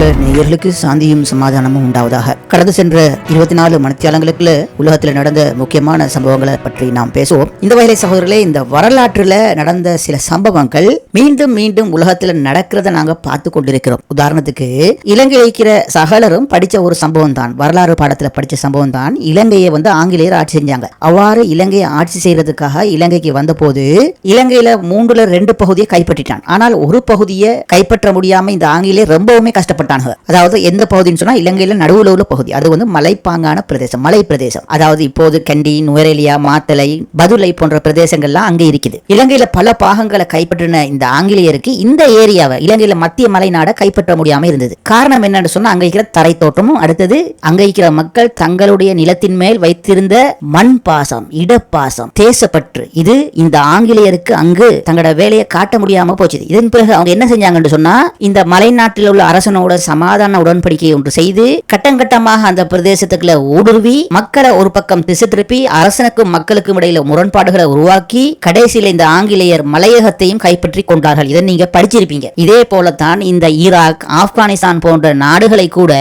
அன்புள்ள நேயர்களுக்கு சாந்தியும் சமாதானமும் உண்டாவதாக. கடந்து சென்ற இருபத்தி நாலு மணித்தியாலங்களுக்குள்ள உலகத்தில் நடந்த முக்கியமான சம்பவங்களை பற்றி நாம் பேசுவோம். இந்த வகையில சகோதரர்களே இந்த வரலாற்றுல நடந்த சில சம்பவங்கள் மீண்டும் மீண்டும் உலகத்துல நடக்கிறத நாங்க பார்த்து கொண்டிருக்கிறோம். உதாரணத்துக்கு இலங்கை இருக்கிற சகலரும் படிச்ச ஒரு சம்பவம் தான் வரலாறு பாடத்துல படிச்ச சம்பவம் தான் இலங்கையை வந்து ஆங்கிலேயர் ஆட்சி செஞ்சாங்க. அவ்வாறு இலங்கையை ஆட்சி செய்யறதுக்காக இலங்கைக்கு வந்தபோது இலங்கையில மூன்றுல ரெண்டு பகுதியை கைப்பற்றிட்டான். ஆனால் ஒரு பகுதியை கைப்பற்ற முடியாம இந்த ஆங்கிலேயர் ரொம்பவுமே கஷ்டப்பட்டாங்க அதாவது எந்த பகுதின்னு சொன்னா இலங்கையில நடுவுல உள்ள பகுதி. அது வந்து மலைப்பாங்கான பிரதேசம் மலை பிரதேசம். அதாவது இப்போது கண்டி நுவரெலியா மாத்தலை பதுலை போன்ற பிரதேசங்கள்லாம் அங்கே இருக்குது. இலங்கையில பல பாகங்களை கைப்பற்றின இந்த ஆங்கிலேயருக்கு இந்த ஏரியாவை இலங்கையில மத்திய மலைநாட கைப்பற்ற முடியாம இருந்தது. காரணம் என்னன்னு சொன்னா அங்க இருக்கிற தரை தோட்டமும் அடுத்தது அங்க இருக்கிற மக்கள் தங்களுடைய நிலத்தின் மேல் வைத்திருந்த மண் பாசம் இடப்பாசம் தேசப்பற்று. இது இந்த ஆங்கிலேயருக்கு அங்கு தங்களோட வேலையை காட்ட முடியாம போச்சு இதன் பிறகு அவங்க என்ன செஞ்சாங்கன்னு சொன்னா இந்த மலைநாட்டில் உள்ள அரசனோட சமாதான உடன்படிக்கை ஒன்று செய்து கட்டங்கட்டமாக அந்த பிரதேசத்துக்குள்ள ஊடுருவி மக்களை ஒரு பக்கம் திசை திருப்பி அரசனுக்கும் மக்களுக்கும் இடையில முரண்பாடுகளை உருவாக்கி கடைசியில் இந்த ஆங்கிலேயர் மலையகத்தையும் கைப்பற்றி கொண்டார்கள். இதை நீங்க படிச்சிருப்பீங்க. இதே போலத்தான் இந்த ஈராக் ஆப்கானிஸ்தான் போன்ற நாடுகளை கூட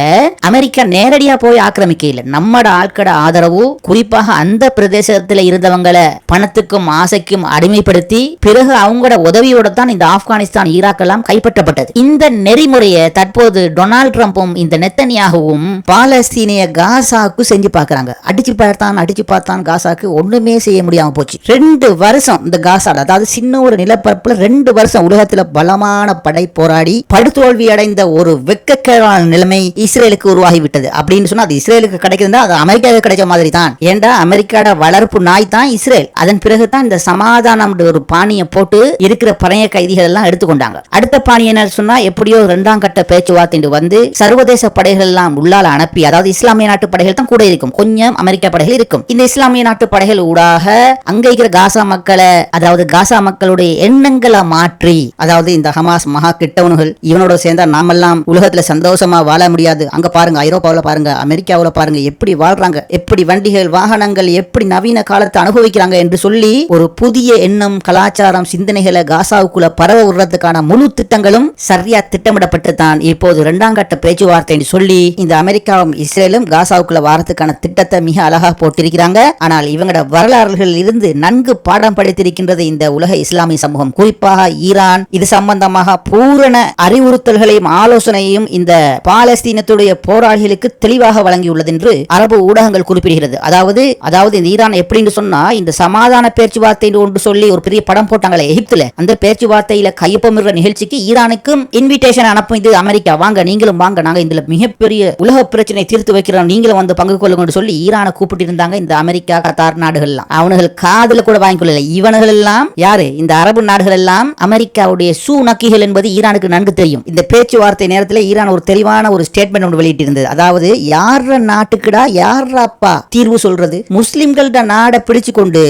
அமெரிக்கா நேரடியா போய் ஆக்கிரமிக்க இல்லை. நம்மட ஆட்கட ஆதரவு குறிப்பாக அந்த பிரதேசத்துல இருந்தவங்களை பணத்துக்கும் ஆசைக்கும் அடிமைப்படுத்தி பிறகு அவங்களோட உதவியோட தான் இந்த ஆப்கானிஸ்தான் ஈராக் எல்லாம் கைப்பற்றப்பட்டது. இந்த நெறிமுறையை தற்போது டொனால்ட் ட்ரம்ப்பும் இந்த நெத்தனியாகவும் பாலஸ்தீனிய காசாக்கு செஞ்சு பார்க்குறாங்க. அடிச்சு பார்த்தான் அடிச்சு பார்த்தான் காசாக்கு ஒன்றுமே செய்ய முடியாமல் போச்சு. ரெண்டு வருஷம் இந்த காசால அதாவது சின்ன ஒரு நிலப்பரப்பில் ரெண்டு வருஷம் உலகத்தில் பலமான படை போராடி படுதோல்வி அடைந்த ஒரு வெக்கக்கேடான நிலைமை இஸ்ரேலுக்கு உருவாகிவிட்டது. அப்படின்னு சொன்னால் அது இஸ்ரேலுக்கு கிடைக்குதுன்னா அது அமெரிக்காவுக்கு கிடைச்ச மாதிரி தான் ஏண்டா அமெரிக்காவோட வளர்ப்பு நாய் தான் இஸ்ரேல். அதன் பிறகு தான் இந்த சமாதானம் ஒரு பாணியை போட்டு இருக்கிற பழைய கைதிகள் எல்லாம் எடுத்துக்கொண்டாங்க. அடுத்த பாணி என்ன சொன்னா எப்படியோ இரண்டாம் கட்ட பேச்சுவார்த்தை வந்து சர்வதேச படைகள் எல்லாம் உள்ளால அனுப்பி அதாவது இஸ்லாமிய நாட்டு படைகள் தான் கூட இருக்கும். கொஞ்சம் அமெரிக்க படைகள் இருக்கும். இந்த இஸ்லாமிய நாட்டு படைகள் ஊடாக அங்க இருக்கிற காசா மக்களை அதாவது காசா மக்களுடைய எண்ணங்களை மாற்றி அதாவது இந்த ஹமாஸ் மகா கிட்டவனுகள் இவனோட சேர்ந்தா நாமெல்லாம் உலகத்துல சந்தோஷமா வாழ முடியாது. அங்க பாருங்க ஐரோப்பாவில் பாருங்க அமெரிக்காவில் பாருங்க எப்படி வாழ்றாங்க எப்படி வண்டிகள் வாகனங்கள் எப்படி நவீன காலத்தை அனுபவிக்கிறாங்க என்று சொல்லி ஒரு புதிய எண்ணம் கலாச்சாரம் சிந்தனைகளை காசாவுக்குள்ள பரவ விடுறதுக்கான முழு திட்டங்களும் சரியா திட்டமிடப்பட்டு தான் இப்போது இரண்டாம் கட்ட பேச்சுவார்த்தை சொல்லி இந்த அமெரிக்காவும் இஸ்ரேலும் காசாவுக்குள்ள வாரத்துக்கான திட்டத்தை மிக அழகா போட்டிருக்கிறாங்க. ஆனால் இவங்களோட வரலாறுகளில் இருந்து நன்கு பாடம் படித்திருக்கின்றது இந்த உலக இஸ்லாமிய சமூகம். குறிப்பாக ஈரான் இது சம்பந்தமாக பூரண அறிவுறுத்தல்களையும் ஆலோசனையும் இந்த பாலஸ்தீனத்துடைய போராளிகளுக்கு தெளிவாக வழங்கியுள்ளது என்று அரபு ஊடகங்கள் குறிப்பிடுகிறது. அதாவது அதாவது இந்த ஈரான் எப்படின்னு சொன்னா இந்த சமாதான பேச்சுவார்த்தை ஒன்று சொல்லி ஒரு பெரிய படம் போட்டாங்களே எகிப்துல. அந்த பேச்சுவார்த்தையில கையொப்பமிடுற நிகழ்ச்சிக்கு ஈரானுக்கும் இன்விடேஷன் அனுப்பும் இது அமெரிக்கா. வாங்க வாங்க நீங்களும் வாங்க. நாங்க இதுல மிகப்பெரிய உலக பிரச்சனை தீர்த்து வைக்கிறோம். நீங்களும் வந்து பங்கு கொள்ளுங்க சொல்லி ஈரானை கூப்பிட்டு இருந்தாங்க. இந்த அமெரிக்கா கத்தார் நாடுகள்லாம். அவனுகள் காதல கூட வாங்கி கொள்ளல. இவனுகள் எல்லாம் யாரு? இந்த அரபு நாடுகள் எல்லாம் அமெரிக்காவுடைய சூ நக்கிகள் என்பது ஈரானுக்கு நன்கு தெரியும். இந்த பேச்சுவார்த்தை நேரத்தில் ஈரான் ஒரு தெளிவான ஒரு ஸ்டேட்மெண்ட் ஒன்று வெளியிட்டிருந்தது. அதாவது யார நாட்டுக்குடா யாரப்பா தீர்வு சொல்றது? முஸ்லிம்கள்ட நாடை பிடிச்சு கொண்டு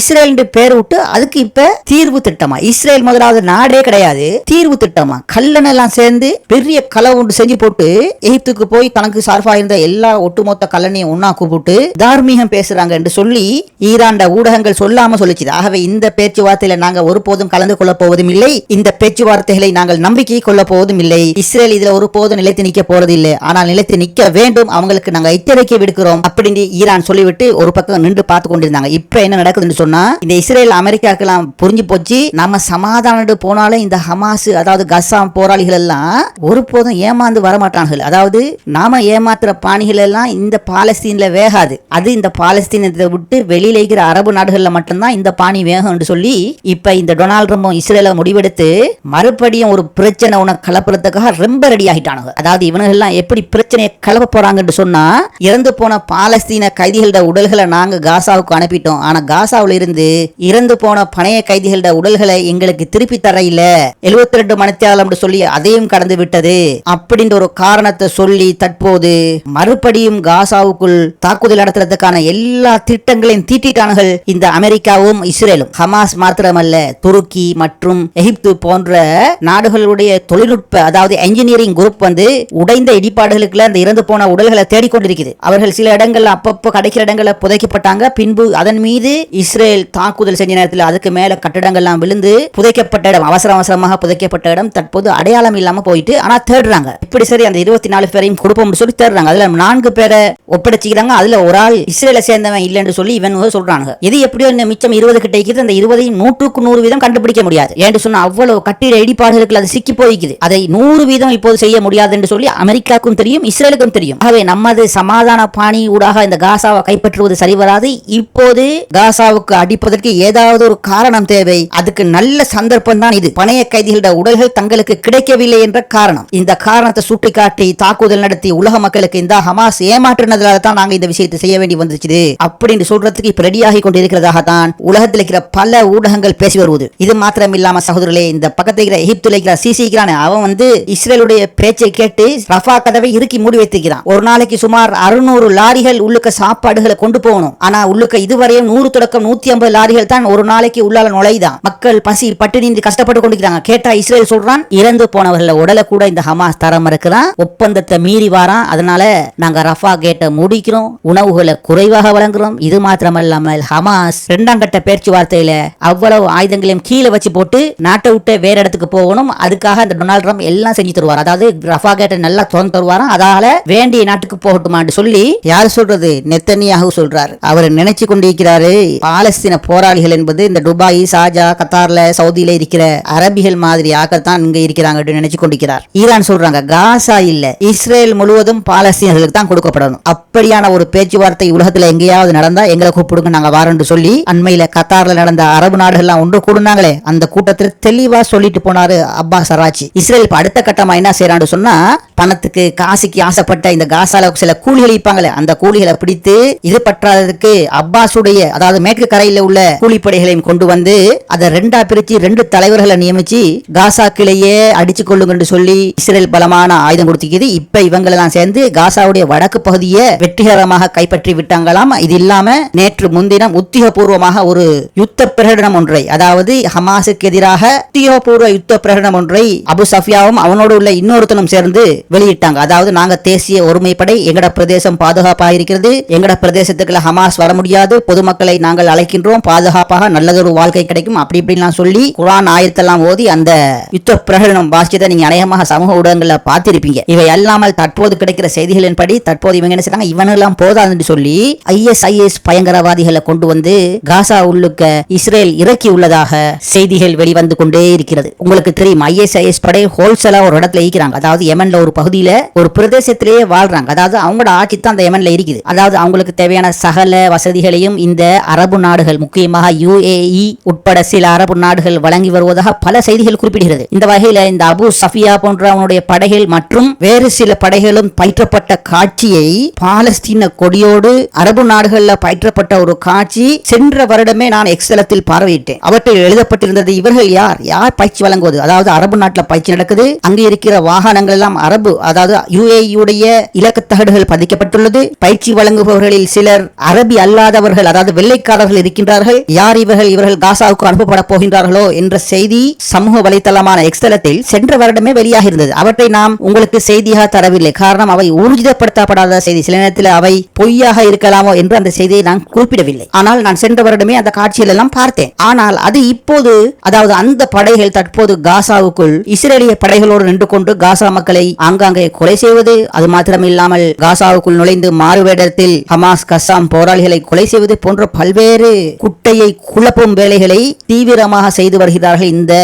இஸ்ரேல் பேர் விட்டு அதுக்கு இப்ப தீர்வு திட்டமா? இஸ்ரேல் முதலாவது நாடே கிடையாது. தீர்வு திட்டமா? கல்லன் எல்லாம் சேர்ந்து பெரிய கல் களவு ஒன்று செஞ்சு போட்டு எகிப்துக்கு போய் தனக்கு சார்பா இருந்த எல்லா ஒட்டுமொத்த கலனையும் ஒன்னா கூப்பிட்டு தார்மீகம் பேசுறாங்க என்று சொல்லி ஈராண்ட ஊடகங்கள் சொல்லாம சொல்லிச்சு ஆகவே இந்த பேச்சுவார்த்தையில நாங்க ஒருபோதும் கலந்து கொள்ள போவதும் இல்லை. இந்த பேச்சுவார்த்தைகளை நாங்கள் நம்பிக்கை கொள்ள போவதும் இல்லை. இஸ்ரேல் இதுல ஒருபோதும் நிலைத்து நிக்க போறது இல்லை. ஆனால் நிலைத்து நிக்க வேண்டும். அவங்களுக்கு நாங்க எச்சரிக்கை விடுக்கிறோம். அப்படின்னு ஈரான் சொல்லிவிட்டு ஒரு பக்கம் நின்று பார்த்து கொண்டிருந்தாங்க. இப்ப என்ன நடக்குதுன்னு சொன்னா இந்த இஸ்ரேல் அமெரிக்காக்கெல்லாம் புரிஞ்சு போச்சு. நம்ம சமாதானம் போனாலே இந்த ஹமாஸ் அதாவது கசாம் போராளிகள் எல்லாம் ஒருபோதும் ஏமாந்து வரமாட்டார்கள் அதாவது நாம ஏமாத்துற பாணிகள் எல்லாம் இந்த பாலஸ்தீன்ல வேகாது. அது இந்த பாலஸ்தீனத்தை விட்டு வெளியில இருக்கிற அரபு நாடுகள்ல மட்டும்தான் இந்த பாணி வேகம் என்று சொல்லி இப்ப இந்த டொனால்ட் ட்ரம்பும் இஸ்ரேல முடிவெடுத்து மறுபடியும் ஒரு பிரச்சனை உனக்கு கலப்புறதுக்காக ரொம்ப ரெடி ஆகிட்டானுங்க. அதாவது இவனுகள் எல்லாம் எப்படி பிரச்சனையை கலப்ப போறாங்கன்னு சொன்னா இறந்து போன பாலஸ்தீன கைதிகளோட உடல்களை நாங்க காசாவுக்கு அனுப்பிட்டோம். ஆனா காசாவில இருந்து இறந்து போன பணைய கைதிகளோட உடல்களை எங்களுக்கு திருப்பி தர இல்ல. எழுபத்தி ரெண்டு மணித்தியாலம் சொல்லி அதையும் கடந்து விட்டது. அப்படின்ற ஒரு காரணத்தை சொல்லி தற்போது மறுபடியும் காசாவுக்குள் தாக்குதல் நடத்துறதுக்கான எல்லா திட்டங்களையும் தீட்டிட்டானுகள் இந்த அமெரிக்காவும் இஸ்ரேலும். ஹமாஸ் மாத்திரமல்ல துருக்கி மற்றும் எகிப்து போன்ற நாடுகளுடைய தொழில்நுட்ப அதாவது என்ஜினியரிங் குரூப் வந்து உடைந்த இடிபாடுகளுக்குள்ள அந்த இறந்து போன உடல்களை தேடிக்கொண்டிருக்குது. அவர்கள் சில இடங்கள்ல அப்பப்போ கிடைக்கிற இடங்களில் புதைக்கப்பட்டாங்க. பின்பு அதன் மீது இஸ்ரேல் தாக்குதல் செஞ்ச நேரத்தில் அதுக்கு மேல கட்டடங்கள்லாம் விழுந்து புதைக்கப்பட்ட இடம் அவசர அவசரமாக புதைக்கப்பட்ட இடம் தற்போது அடையாளம் இல்லாம போயிட்டு ஆனா தேடுறாங்க தர்றாங்க. இப்படி சரி அந்த இருபத்தி நாலு பேரையும் கொடுப்போம்னு சொல்லி தர்றாங்க. அதுல நான்கு பேரை ஒப்படைச்சிக்கிறாங்க. அதுல ஒரு ஆள் இஸ்ரேல சேர்ந்தவன் இல்லைன்னு சொல்லி இவன் சொல்றாங்க எது எப்படியோ இந்த மிச்சம் இருபது கிட்ட இருக்குது. அந்த இருபதையும் நூற்றுக்கு நூறு வீதம் கண்டுபிடிக்க முடியாது. ஏன்னு சொன்னா அவ்வளவு கட்டிட இடிபாடுகளுக்கு அது சிக்கி போய்க்குது. அதை நூறு வீதம் இப்போது செய்ய முடியாது என்று சொல்லி அமெரிக்காவுக்கும் தெரியும் இஸ்ரேலுக்கும் தெரியும். ஆகவே நமது சமாதான பாணி ஊடாக இந்த காசாவை கைப்பற்றுவது சரி வராது. இப்போது காசாவுக்கு அடிப்பதற்கு ஏதாவது ஒரு காரணம் தேவை. அதுக்கு நல்ல சந்தர்ப்பம் தான் இது. பணைய கைதிகளோட உடல்கள் தங்களுக்கு கிடைக்கவில்லை என்ற காரணம். இந்த காரணத்தை சுட்டிக்காட்டி தாக்குதல் நடத்தி உலக மக்களுக்கு இந்த ஹமாஸ் ஏமாற்றினதுனால தான் நாங்க இந்த விஷயத்தை செய்ய வேண்டி வந்துச்சு அப்படின்னு சொல்றதுக்கு இப்ப ரெடியாகி கொண்டிருக்கிறதாக தான் உலகத்தில் இருக்கிற பல ஊடகங்கள் பேசி வருவது. இது மாத்திரம் இல்லாம சகோதரர்களே இந்த பக்கத்தில் இருக்கிற எகிப்துல இருக்கிற சிசிக்கிறான் அவன் வந்து இஸ்ரேலுடைய பேச்சை கேட்டு ரஃபா கதவை இறுக்கி மூடி வைத்திருக்கிறான். ஒரு நாளைக்கு சுமார் அறுநூறு லாரிகள் உள்ளுக்க சாப்பாடுகளை கொண்டு போகணும். ஆனா உள்ளுக்க இதுவரையும் நூறு தொடக்கம் நூத்தி ஐம்பது லாரிகள் தான் ஒரு நாளைக்கு உள்ளால நுழைதான் மக்கள் பசி பட்டினி கஷ்டப்பட்டு கொண்டிருக்கிறாங்க. கேட்டா இஸ்ரேல் சொல்றான் இறந்து போனவர்கள் உடலை கூட இந்த ஹமாஸ் தரம் இருக்கிறான் ஒப்பந்தத்தை மீறி வாரான். அதனால நாங்க ரஃபா கேட்டை முடிக்கிறோம். உணவுகளை குறைவாக வழங்குறோம். இது மாத்திரமல்லாமல் ஹமாஸ் இரண்டாம் கட்ட பேச்சுவார்த்தையில அவ்வளவு ஆயுதங்களையும் கீழே வச்சு போட்டு நாட்டை விட்டு வேற இடத்துக்கு போகணும். அதுக்காக அந்த டொனால்ட் ட்ரம்ப் எல்லாம் செஞ்சு தருவார். அதாவது ரஃபா கேட்டை நல்லா திறந்து தருவாராம். அதால வேண்டிய நாட்டுக்கு போகட்டுமான்னு சொல்லி யார் சொல்றது? நெத்தனியாக சொல்றாரு. அவர் நினைச்சு கொண்டிருக்கிறாரு பாலஸ்தீன போராளிகள் என்பது இந்த துபாய் சாஜா கத்தார்ல சவுதியில இருக்கிற அரபிகள் மாதிரி ஆக்கள் தான் இங்க இருக்கிறாங்க நினைச்சு கொண்டிருக்கிறார். ஈரான் சொல்ற சொல்றாங்க காசா இல்ல. இஸ்ரேல் முழுவதும் பாலஸ்தீனர்களுக்கு தான் கொடுக்கப்படணும். அப்படியான ஒரு பேச்சுவார்த்தை உலகத்துல எங்கேயாவது நடந்தா எங்களை கூப்பிடுங்க நாங்க வாரன்னு சொல்லி அண்மையில கத்தார்ல நடந்த அரபு நாடுகள்லாம் ஒன்று கூடுனாங்களே அந்த கூட்டத்தில் தெளிவா சொல்லிட்டு போனாரு அப்பாஸ் அராச்சி. இஸ்ரேல் இப்ப அடுத்த கட்டமா என்ன செய்யறான்னு சொன்னா பணத்துக்கு காசுக்கு ஆசைப்பட்ட இந்த காசால சில கூலிகள் இருப்பாங்களே அந்த கூலிகளை பிடித்து இது பற்றாததுக்கு அப்பாஸுடைய அதாவது மேற்கு கரையில உள்ள கூலிப்படைகளையும் கொண்டு வந்து அதை ரெண்டா பிரிச்சு ரெண்டு தலைவர்களை நியமிச்சு காசாக்கிலேயே அடிச்சு கொள்ளுங்கன்னு சொல்லி இஸ்ரேல் பலமான ஆயுதம் கொடுத்திருக்குது இப்ப இவங்களெல்லாம் சேர்ந்து காசாவுடைய வடக்கு பகுதியை வெற்றிகரமாக கைப்பற்றி விட்டாங்களாம். இது இல்லாம நேற்று முன்தினம் உத்தியோகபூர்வமாக ஒரு யுத்த பிரகடனம் ஒன்றை அதாவது ஹமாஸுக்கு எதிராக உத்தியோகபூர்வ யுத்த பிரகடனம் ஒன்றை அபு சஃபியாவும் அவனோடு உள்ள இன்னொருத்தனும் சேர்ந்து வெளியிட்டாங்க. அதாவது நாங்க தேசிய ஒருமைப்படை எங்கட பிரதேசம் பாதுகாப்பாக இருக்கிறது எங்கட பிரதேசத்துக்குள்ள ஹமாஸ் வர முடியாது. பொதுமக்களை நாங்கள் அழைக்கின்றோம். பாதுகாப்பாக நல்லதொரு வாழ்க்கை கிடைக்கும். அப்படி இப்படிலாம் சொல்லி குரான் ஆயத்தெல்லாம் ஓதி அந்த யுத்த பிரகடனம் வாசிச்சதை நீங்க அநேகமாக சமூக ஊடகங்கள்ல பார்த்திருப்பீங்க. இவை அல்லாமல் தற்போது கிடைக்கிற செய்திகளின்படி தற்போது இவங்க என்ன செய்றாங்க? இவனெல்லாம் போதாதுன்னு சொல்லி ஐஎஸ்ஐஎஸ் பயங்கரவாதிகளை கொண்டு வந்து காசா உள்ளுக்க இஸ்ரேல் இறக்கி உள்ளதாக செய்திகள் வெளிவந்து கொண்டே இருக்கிறது. உங்களுக்கு தெரியும் ஐஎஸ்ஐஎஸ் படை ஹோல்சேலா ஒரு இடத்துல இருக்கிறாங்க அதாவது எமன்ல ஒரு பகுதியில ஒரு பிரதேசத்திலேயே வாழ்றாங்க. அதாவது அவங்களோட ஆட்சி தான் அந்த எமன்ல இருக்குது. அதாவது அவங்களுக்கு தேவையான சகல வசதிகளையும் இந்த அரபு நாடுகள் முக்கியமாக யுஏஇ உட்பட சில அரபு நாடுகள் வழங்கி வருவதாக பல செய்திகள் குறிப்பிடுகிறது. இந்த வகையில இந்த அபு சஃபியா போன்ற அவனுடைய படைகள் மற்றும் வேறு சில படைகளும் பயிற்றப்பட்ட காட்சியை பாலஸ்தீன கொடியோடு அரபு நாடுகளில் பயிற்றப்பட்ட ஒரு காட்சி சென்ற வருடமே நான் எக்ஸலத்தில் பார்வையிட்டேன். அவற்றில் எழுதப்பட்டிருந்தது இவர்கள் யார்? யார் பயிற்சி வழங்குவது? அதாவது அரபு நாட்டில் பயிற்சி நடக்குது. அங்கு இருக்கிற வாகனங்கள் எல்லாம் அரபு அதாவது யுஏஇயுடைய இலக்கத்தகடுகள் பதிக்கப்பட்டுள்ளது. பயிற்சி வழங்குபவர்களில் சிலர் அரபி அல்லாதவர்கள் அதாவது வெள்ளைக்காரர்கள் இருக்கின்றார்கள். யார் இவர்கள்? இவர்கள் காசாவுக்கு அனுப்பப்பட போகின்றார்களோ என்ற செய்தி சமூக வலைத்தளமான எக்ஸ்தலத்தில் சென்ற வருடமே வெளியாக இருந்தது அவர் அவற்றை நாம் உங்களுக்கு செய்தியாக தரவில்லை. காரணம் அவை ஊர்ஜிதப்படுத்தப்படாத செய்தி. சில நேரத்தில் அவை பொய்யாக இருக்கலாமோ என்று அந்த செய்தியை நான் குறிப்பிடவில்லை. ஆனால் நான் சென்ற வருடமே அந்த காட்சிகள் எல்லாம் பார்த்தேன். ஆனால் அது இப்போது அதாவது அந்த படைகள் தற்போது காசாவுக்குள் இஸ்ரேலிய படைகளோடு நின்று கொண்டு காசா மக்களை ஆங்காங்கே கொலை செய்வது அது மாத்திரமில்லாமல் காசாவுக்குள் நுழைந்து மாறுவேடத்தில் ஹமாஸ் கசாம் போராளிகளை கொலை செய்வது போன்ற பல்வேறு குட்டையை குழப்பும் வேலைகளை தீவிரமாக செய்து வருகிறார்கள் இந்த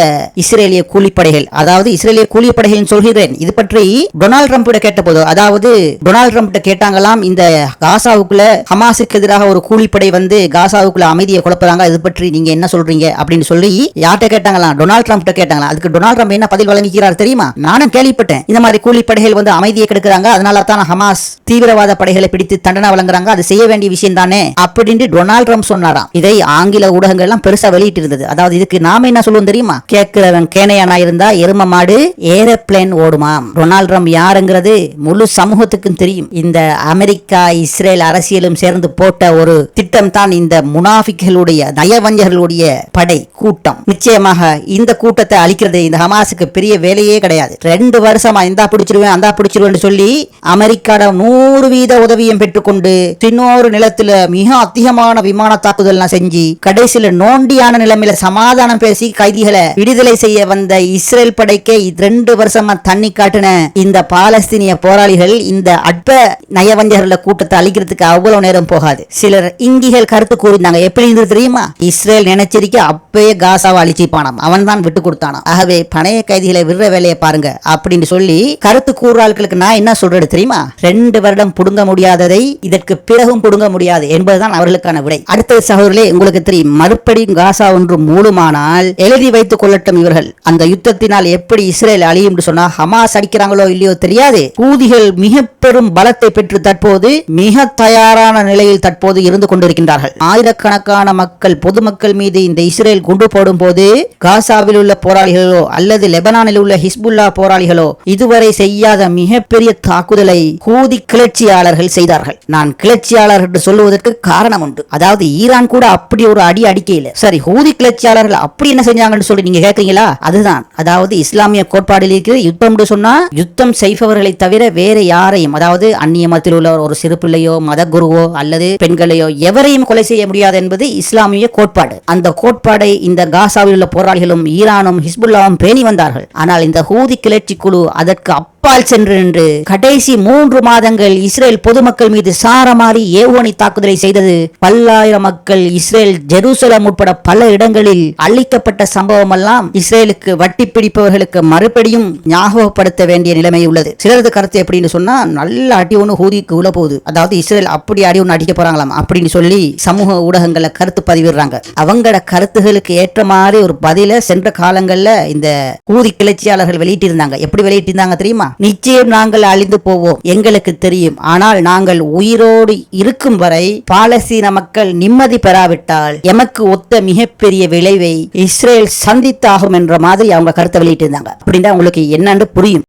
இஸ்ரேலிய கூலிப்படைகள். அதாவது இஸ்ரேலிய கூலிப்படைகள் சொல்கிறேன் இது பற்றி டொனால்டு ட்ரம்ப் கேட்டபோது அதாவது டொனால்டு ட்ரம்ப் கேட்டாங்களாம் இந்த காசாவுக்குள்ள ஹமாஸுக்கு எதிராக ஒரு கூலிப்படை வந்து காசாவுக்குள்ள அமைதியை குழப்புறாங்க இது பற்றி நீங்க என்ன சொல்றீங்க? அப்படின்னு சொல்லி யார்கிட்ட கேட்டாங்களாம்? டொனால்டு ட்ரம்ப் கேட்டாங்களா அதுக்கு டொனால்டு ட்ரம்ப் என்ன பதில் வழங்கிக்கிறார் தெரியுமா? நானும் கேள்விப்பட்டேன். இந்த மாதிரி கூலிப்படைகள் வந்து அமைதியை கெடுக்கிறாங்க அதனால தான் ஹமாஸ் தீவிரவாத படைகளை பிடித்து தண்டனை வழங்குறாங்க அது செய்ய வேண்டிய விஷயம் தானே? அப்படின்னு டொனால்ட் ட்ரம்ப் சொன்னாராம். இதை ஆங்கில ஊடகங்கள் எல்லாம் பெருசா வெளியிட்டு இருந்தது அதாவது இதுக்கு நாம என்ன சொல்லுவோம் தெரியுமா? கேட்கிறவன் கேனையானா இருந்தா எரும மாடு ஏரோப்ளேன் போடுமாம் டொனால்ட் ட்ரம்ப் யாருங்கிறது முழு சமூகத்துக்கும் தெரியும். இந்த அமெரிக்கா இஸ்ரேல் அரசியலும் சேர்ந்து போட்ட ஒரு திட்டம் தான் இந்த முனாஃபிக்களுடைய நயவஞ்சர்களுடைய படை கூட்டம். நிச்சயமாக இந்த கூட்டத்தை அழிக்கிறது இந்த ஹமாஸுக்கு பெரிய வேலையே கிடையாது. ரெண்டு வருஷமா இந்தா பிடிச்சிருவேன் அந்தா பிடிச்சிருவேன் சொல்லி அமெரிக்காட நூறு வீத உதவியும் பெற்றுக்கொண்டு இன்னொரு நிலத்துல மிக அதிகமான விமான தாக்குதல்லாம் செஞ்சு கடைசியில நோண்டியான நிலைமையில சமாதானம் பேசி கைதிகளை விடுதலை செய்ய வந்த இஸ்ரேல் படைக்கே ரெண்டு வருஷமா தன் பண்ணி காட்டின இந்த பாலஸ்தீனிய போராளிகள் இந்த அற்ப நயவஞ்சகர்கள கூட்டத்தை அழிக்கிறதுக்கு அவ்வளவு நேரம் போகாது. சிலர் இங்கிகள் கருத்து கூறினாங்க. எப்படி இருந்தது தெரியுமா? இஸ்ரேல் நினைச்சிருக்க அப்பயே காசாவை அழிச்சிப்பானாம். அவன் தான் விட்டு கொடுத்தானாம். ஆகவே பணைய கைதிகளை விடுற வேலையை பாருங்க அப்படின்னு சொல்லி கருத்து கூறாள்களுக்கு நான் என்ன சொல்றது தெரியுமா? ரெண்டு வருடம் புடுங்க முடியாததை இதற்கு பிறகும் புடுங்க முடியாது என்பதுதான் அவர்களுக்கான விடை. அடுத்த சகோதரர்களே உங்களுக்கு தெரியும். மறுபடியும் காசா ஒன்று மூடுமானால் எழுதி வைத்துக் கொள்ளட்டும் இவர்கள். அந்த யுத்தத்தினால் எப்படி இஸ்ரேல் அழியும் சொன்னா ஹமாஸ் அடிக்கிறாங்களோ இல்லையோ தெரியாது. ஊதிகள் மிக பெரும் பலத்தை பெற்று தற்போது மிக தயாரான நிலையில் தற்போது இருந்து கொண்டிருக்கின்றார்கள். ஆயிரக்கணக்கான மக்கள் பொதுமக்கள் மீது இந்த இஸ்ரேல் குண்டு போடும் போது காசாவில் உள்ள போராளிகளோ அல்லது லெபனானில் உள்ள ஹிஸ்புல்லா போராளிகளோ இதுவரை செய்யாத மிகப்பெரிய தாக்குதலை ஹூதி கிளர்ச்சியாளர்கள் செய்தார்கள். நான் கிளர்ச்சியாளர் என்று சொல்லுவதற்கு காரணம் உண்டு. அதாவது ஈரான் கூட அப்படி ஒரு அடி அடிக்கையில். சரி ஹூதி கிளர்ச்சியாளர்கள் அப்படி என்ன செஞ்சாங்கன்னு சொல்லி நீங்க கேட்கறீங்களா? அதுதான். அதாவது இஸ்லாமிய கோட்பாடில் இருக்கிற யுத்தம் என்று சொன்னா யுத்தம் செய்பவர்களை தவிர வேற யாரையும் அதாவது அந்நிய மதத்தில் உள்ள ஒரு சிறு பிள்ளையோ மத குருவோ அல்லது பெண்களையோ எவரையும் கொலை செய்ய முடியாது என்பது இஸ்லாமிய கோட்பாடு. அந்த கோட்பாடை இந்த காசாவில் உள்ள போராளிகளும் ஈரானும் ஹிஸ்புல்லாவும் பேணி வந்தார்கள். ஆனால் இந்த ஹூதி கிளர்ச்சி குழு அதற்கு அப்பால் சென்று நின்று கடைசி மூன்று மாதங்கள் இஸ்ரேல் பொதுமக்கள் மீது சாரமாறி ஏவுகணை தாக்குதலை செய்தது. பல்லாயிரம் மக்கள் இஸ்ரேல் ஜெருசலம் உட்பட பல இடங்களில் அழிக்கப்பட்ட சம்பவம் எல்லாம் இஸ்ரேலுக்கு வட்டி பிடிப்பவர்களுக்கு மறுபடியும் ஞாபகப்படுத்த வேண்டிய நிலைமை உள்ளது. சிலரது கருத்து எப்படின்னு சொன்னா நல்ல அடி ஒன்று ஹூதிக்கு உள்ள போகுது. அதாவது இஸ்ரேல் அப்படி அடி ஒன்று அடிக்க போறாங்களாம் அப்படின்னு சொல்லி சமூக ஊடகங்களை கருத்து பதிவிடுறாங்க. அவங்களோட கருத்துகளுக்கு ஏற்ற மாதிரி ஒரு பதில சென்ற காலங்கள்ல இந்த ஊதி கிளர்ச்சியாளர்கள் வெளியிட்டிருந்தாங்க. எப்படி வெளியிட்டிருந்தாங்க தெரியுமா? நிச்சயம் நாங்கள் அழிந்து போவோம். எங்களுக்கு தெரியும். ஆனால் நாங்கள் உயிரோடு இருக்கும் வரை பாலஸ்தீன மக்கள் நிம்மதி பெறாவிட்டால் எமக்கு ஒத்த மிகப்பெரிய விளைவை இஸ்ரேல் சந்தித்தாகும் என்ற மாதிரி அவங்க கருத்தை வெளியிட்டிருந்தாங்க. அப்படின்னா உங்களுக்கு என்னன்னு புரியும்.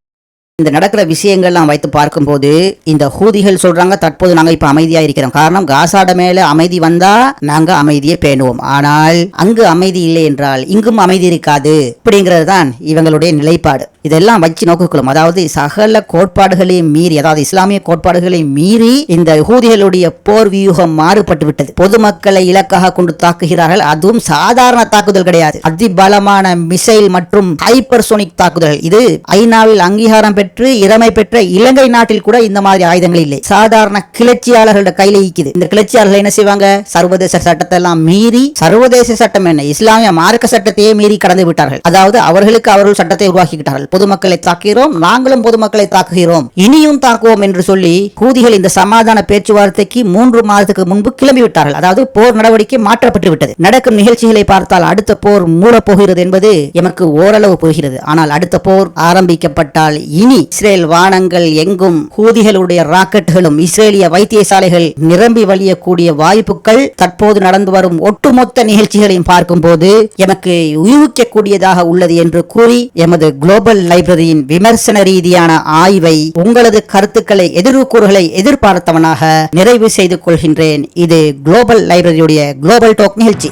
இந்த நடக்கிற விஷயங்கள்லாம் வைத்து பார்க்கும்போது இந்த ஹூதிகள் சொல்றாங்க தற்போது நாங்க இப்ப அமைதியா இருக்கிறோம். காரணம் காசாட மேல அமைதி வந்தா நாங்க அமைதியை பேணுவோம். ஆனால் அங்கு அமைதி இல்லை என்றால் இங்கும் அமைதி இருக்காது அப்படிங்கிறது தான் இவங்களுடைய நிலைப்பாடு. இதெல்லாம் வச்சு நோக்கிக்கொள்ளும். அதாவது சகல கோட்பாடுகளையும் மீறி அதாவது இஸ்லாமிய கோட்பாடுகளையும் மீறி இந்த ஹூதிகளுடைய போர் வியூகம் மாறுபட்டு விட்டது. பொதுமக்களை இலக்காக கொண்டு தாக்குகிறார்கள். அதுவும் சாதாரண தாக்குதல் கிடையாது. அதிபலமான மிசைல் மற்றும் ஹைப்பர்சோனிக் தாக்குதல். இது ஐநாவில் அங்கீகாரம் பெற்று இறமை பெற்ற இலங்கை நாட்டில் கூட இந்த மாதிரி ஆயுதங்கள் இல்லை. சாதாரண கிளர்ச்சியாளர்களோட கையில ஈக்குது இந்த கிளர்ச்சியாளர்கள் என்ன செய்வாங்க? சர்வதேச சட்டத்தை எல்லாம் மீறி சர்வதேச சட்டம் என்ன? இஸ்லாமிய மார்க்க சட்டத்தையே மீறி கடந்து விட்டார்கள். அதாவது அவர்களுக்கு அவர்கள் சட்டத்தை உருவாக்கிவிட்டார்கள் பொதுமக்களை தாக்குகிறோம் நாங்களும் பொதுமக்களை தாக்குகிறோம். இனியும் தாக்குவோம் என்று சொல்லி கூதிகள் இந்த சமாதான பேச்சுவார்த்தைக்கு மூன்று மாதத்துக்கு முன்பு கிளம்பி விட்டார்கள். அதாவது போர் நடவடிக்கை மாற்றப்பட்டு விட்டது. நடக்கும் நிகழ்ச்சிகளை பார்த்தால் அடுத்த போர் மூடப்போகிறது என்பது எமக்கு ஓரளவு போகிறது ஆனால் அடுத்த போர் ஆரம்பிக்கப்பட்டால் இனி இஸ்ரேல் வானங்கள் எங்கும் ஹூதிகளுடைய ராக்கெட்டுகளும் இஸ்ரேலிய வைத்தியசாலைகள் நிரம்பி வழியக்கூடிய வாய்ப்புகள் தற்போது நடந்து வரும் ஒட்டுமொத்த நிகழ்ச்சிகளையும் பார்க்கும்போது எமக்கு உயிர்விக்கக்கூடியதாக உள்ளது என்று கூறி எமது குளோபல் லைப்ரரியின் விமர்சன ரீதியான ஆய்வை உங்களது கருத்துக்களை எதிர்கூறுகளை எதிர்பார்த்தவனாக நிறைவு செய்து கொள்கின்றேன். இது குளோபல் லைப்ரரியுடைய குளோபல் டோக் நிகழ்ச்சி.